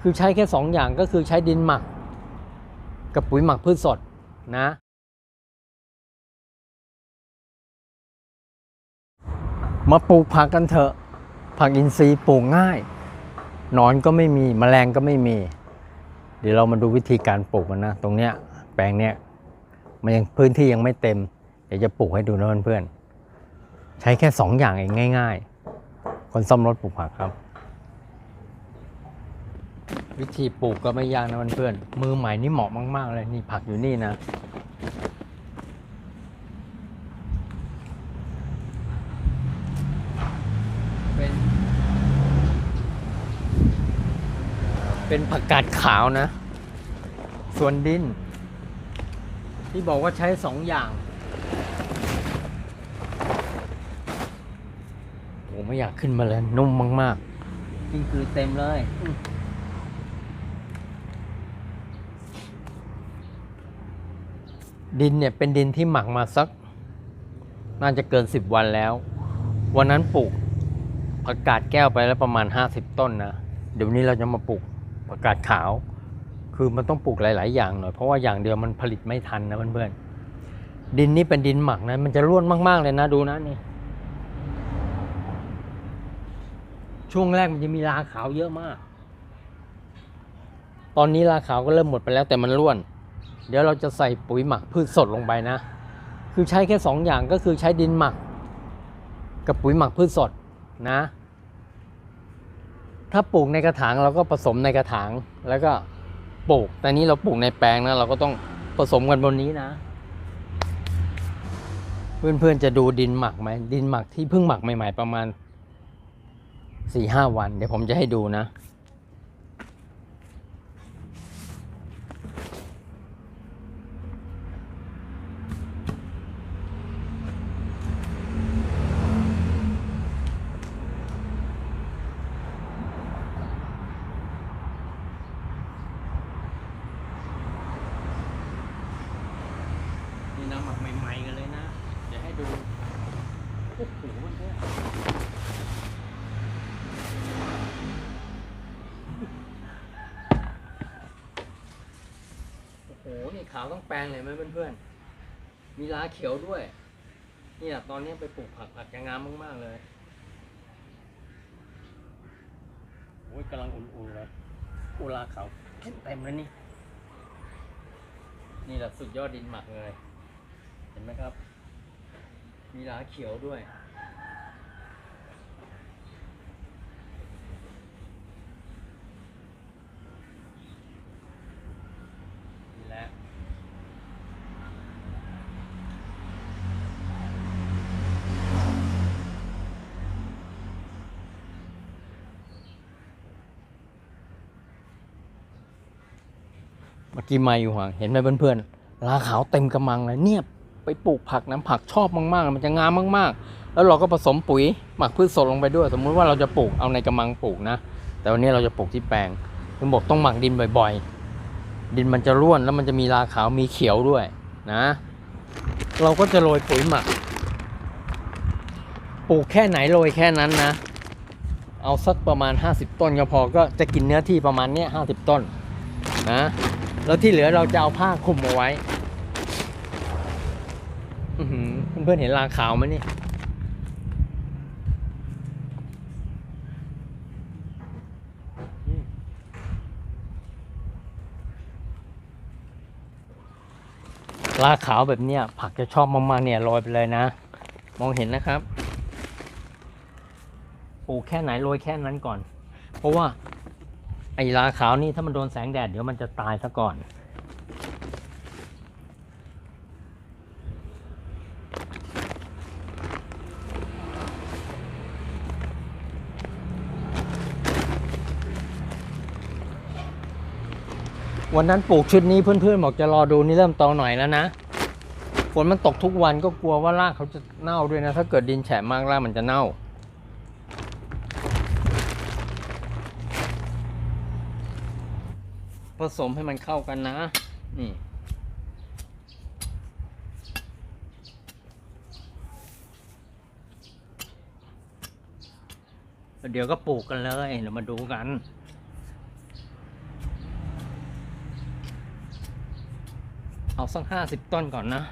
คือใช้แค่สองอย่างก็คือใช้ดินหมัก กับปุ๋ยหมักพืชสดนะมาปลูกผักกันเถอะ ผักอินทรีย์ปลูกง่าย นอนก็ไม่มีแมลงก็ไม่มี เดี๋ยวเรามาดูวิธีการปลูกกันนะ ตรงเนี้ยแปลงเนี้ยมันยังพื้นที่ยังไม่เต็ม เดี๋ยวจะปลูกให้ดูนะเพื่อนๆใช้แค่สองอย่างเองง่าย ๆ คนซ่อมรถปลูกผักครับ วิธีปลูกก็ไม่ยากนะเพื่อนๆมือใหม่นี่เหมาะมาก ๆ เลยนี่ผักอยู่นี่นะเป็นเป็นผักกาดขาวนะ ส่วนดิน ที่บอกว่าใช้สองอย่างโอ้ไม่อยากขึ้นมาเลย นุ่มมากๆกิ้งคือเต็มเลยอืม ดินเนี่ยเป็นดินที่หมักมาสัก น่าจะเกินสิบวันแล้ว วันนั้นปลูกผักกาดแก้วไปแล้วประมาณ 50 ต้นนะ เดี๋ยวนนี้เราจะมาปลูกผักกาดขาว คือมันต้องปลูกหลาย ๆ อย่างหน่อย เพราะว่าอย่างเดียวมันผลิตไม่ทันนะเพื่อนๆ ดินนี่เป็นดินหมักนะ มันจะร่วนมาก ๆ เลยนะดูนะนี่ ช่วงแรกมันจะมีราขาวเยอะมาก ตอนนี้ราขาวก็เริ่มหมดไปแล้วแต่มันร่วน เดี๋ยวเราจะใส่ปุ๋ยหมักพืชสดลงไปนะ คือใช้แค่สองอย่างก็คือใช้ดินหมัก กับปุ๋ยหมักพืชสดนะ ถ้าปลูกในกระถางเราก็ผสมในกระถางแล้วก็ปลูก แต่นี้เราปลูกในแปลงนะเราก็ต้องผสมกันบนนี้นะ เพื่อนๆจะดูดินหมักไหมดินหมักที่เพิ่งหมักใหม่ ๆ ประมาณสี่ห้าวัน เดี๋ยวผมจะให้ดูนะ นี่น้ำหมักใหม่ๆกันเลยนะ เดี๋ยวให้ดูโอ้โหมันเนี่ยโอ้โห นี่ขาวต้องแปลงเลยไหมเพื่อนๆ มีลาเขียวด้วย เนี่ยตอนนี้ไปปลูกผักผักจะงามมากๆเลยโอ้ยกำลังอุ่นๆเลยอุลาขาวเต็มเลยนี่ นี่แหละสุดยอดดินหมักเลย เห็นไหมครับ มีลาเขียวด้วย และเมื่อกี้มาอยู่ห่างเห็นไหมเพื่อนๆลาขาวเต็มกระมังเลยเนี่ยไปปลูกผักน้ำผักชอบมากๆ มันจะงามมากๆ แล้วเราก็ผสมปุ๋ยหมักพืชสดลงไปด้วย สมมุติว่าเราจะปลูกเอาในกระมังปลูกนะ แต่วันนี้เราจะปลูกที่แปลงคุณบอกต้องหมักดินบ่อยๆ ดินมันจะร่วนแล้วมันจะมีลาขาวมีเขียวด้วยนะ เราก็จะโรยปุ๋ยหมัก ปลูกแค่ไหนโรยแค่นั้นนะ เอาสักประมาณ 50 ต้นก็พอก็จะกินเนื้อที่ประมาณเนี้ย50ต้นนะแล้วที่เหลือเราจะเอาผ้าคลุมเอาไว้ อื้อหือเพื่อนเห็นรางขาวไหมนี่ลาขาวแบบเนี้ยผักจะชอบมากๆเนี่ยโรยไปเลยนะ มองเห็นนะครับปลูกแค่ไหนโรยแค่นั้นก่อน เพราะว่าไอ้ลาขาวนี่ถ้ามันโดนแสงแดดเดี๋ยวมันจะตายซะก่อน วันนั้นปลูกชุดนี้เพื่อนๆบอกจะรอดูนี่เริ่มโตหน่อยแล้วนะฝนมันตกทุกวันก็กลัวว่ารากเขาจะเน่าด้วยนะ ถ้าเกิดดินแฉะมากรากมันจะเน่า ผสมให้มันเข้ากันนะนี่เดี๋ยวก็ปลูกกันเลยเดี๋ยวมาดูกัน เอาสักห้าสิบต้นก่อนนะ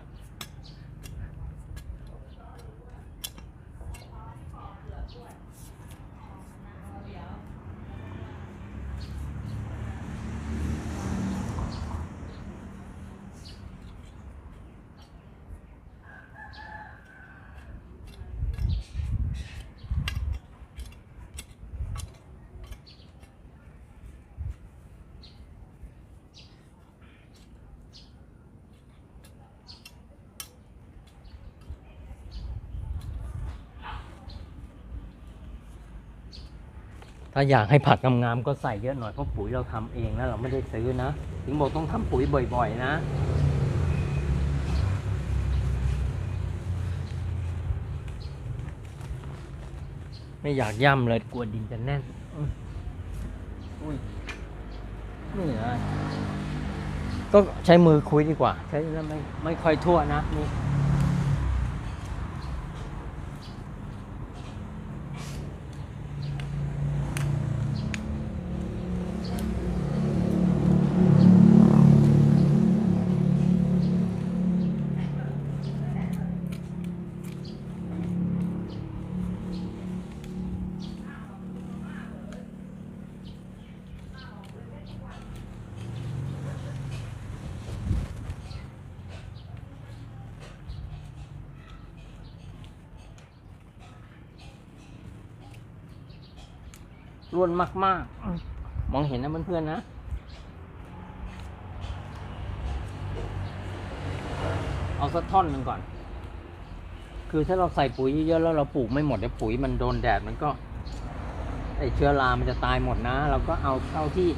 ถ้าอยากให้ผักงามๆก็ใส่เยอะหน่อยเพราะปุ๋ยเราทำเองนะเราไม่ได้ซื้อนะถึงบอกต้องทำปุ๋ยบ่อยๆนะไม่อยากย่ำเลยกลัวดินจะแน่น อุ๊ยอุ้ยนี่เลยก็ใช้มือคุยดีกว่า ใช้แล้วไม่ไม่ค่อยทั่วนะนี่ ร่วนมากๆอืมมองเห็นนะเพื่อนๆนะเอาสักท่อนหนึ่งก่อน คือถ้าเราใส่ปุ๋ยเยอะๆแล้วเราปลูกไม่หมดเดี๋ยวปุ๋ยมันโดนแดดมันก็ไอเชื้อรา มันจะตายหมดนะ เราก็เอาเท่าที่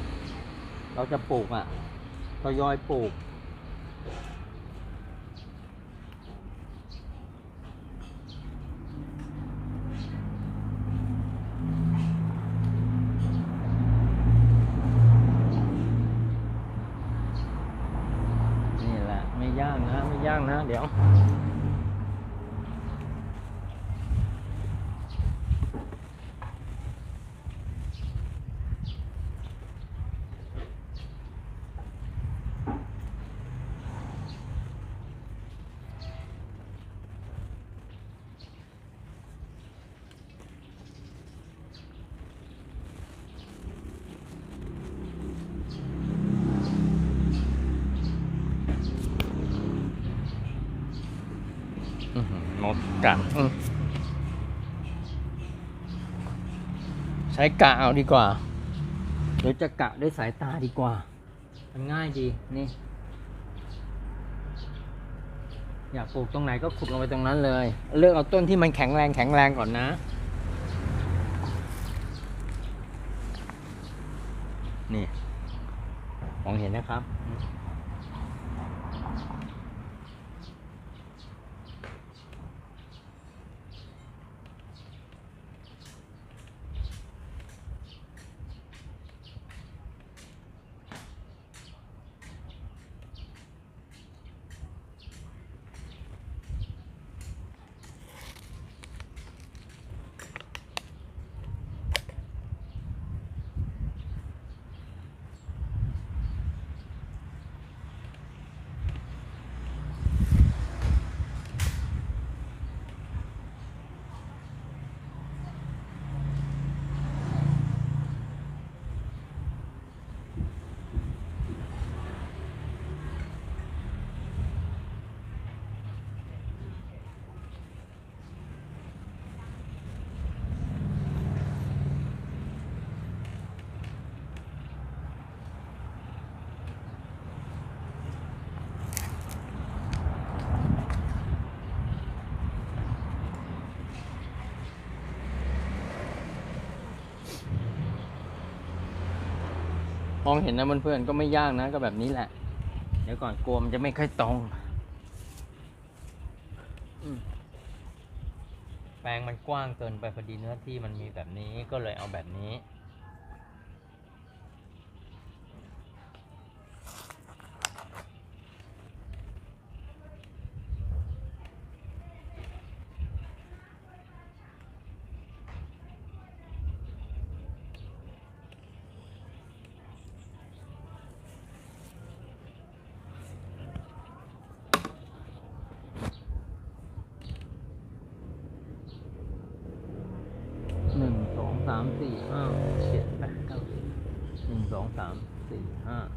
เราจะปลูกอะ่ะทยอยปลูก นี่แหละ ไม่ยากนะ ไม่ ยากนะ เดี๋ยว อื้อหือหมด กะอื้อใช้กะเอาดีกว่า เดี๋ยวจะกะด้วยสายตาดีกว่า มันง่ายดีนี่ อยากปลูกตรงไหนก็ขุดลงไปตรงนั้นเลย เลือกเอาต้นที่มันแข็งแรงแข็งแรงก่อนนะ นี่ มองเห็นนะครับ องเห็นนะเพื่อนๆก็ไม่ยากนะก็แบบนี้แหละ เดี๋ยวก่อนกลัวมันจะไม่ค่อยตรงแปลงมันกว้างเกินไปพอดีเนื้อที่มันมีแบบนี้ก็เลยเอาแบบนี้ สองสามสี่ห้าป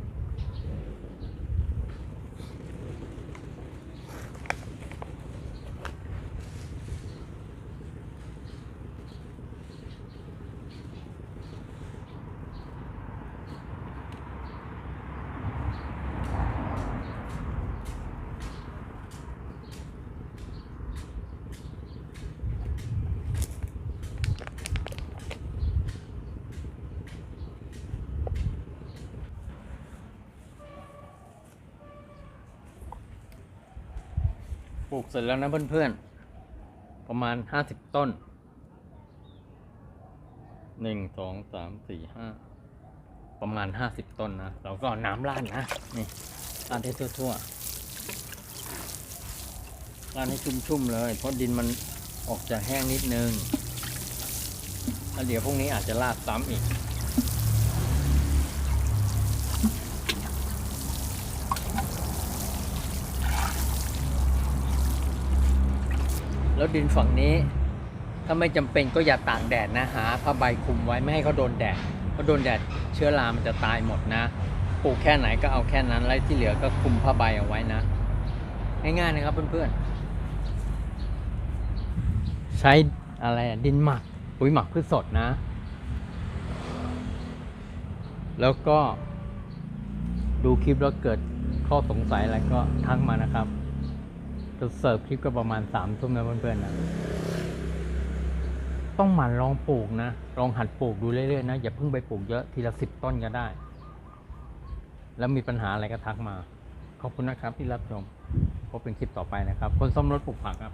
ลูกเสร็จแล้วนะเพื่อนๆ ประมาณห้าสิบต้นหนึ่งสองสามสี่ห้าประมาณห้าสิบต้นนะ เราก็น้ำราดนะ นี่ราดให้ทั่วๆราดให้ชุ่มๆเลย เพราะดินมันออกจะแห้งนิดนึงแล้วเดี๋ยวพรุ่งนี้อาจจะราดซ้ำอีก แล้วดินฝั่งนี้ ถ้าไม่จำเป็นก็อย่าตากแดดนะหาผ้าใบคลุมไว้ไม่ให้เขาโดนแดดเพราะโดนแดดเชื้อรามันจะตายหมดนะปลูกแค่ไหนก็เอาแค่นั้นแล้วที่เหลือก็คลุมผ้าใบเอาไว้นะ ง่ายๆนะครับเพื่อนๆใช้อะไรดินหมักปุ๋ยหมักพืชสดนะ แล้วก็ดูคลิปแล้วเกิดข้อสงสัยอะไรก็ทักมานะครับ จะเสิร์ฟคลิปก็ประมาณสามทุ่มนะเพื่อนๆนะต้องหมั่นลองปลูกนะ ลองหัดปลูกดูเรื่อยๆนะ อย่าเพิ่งไปปลูกเยอะทีละสิบต้นก็ได้ แล้วมีปัญหาอะไรก็ทักมา ขอบคุณนะครับที่รับชมพบเป็นคลิปต่อไปนะครับ คนซ่อมรถปลูกผักครับ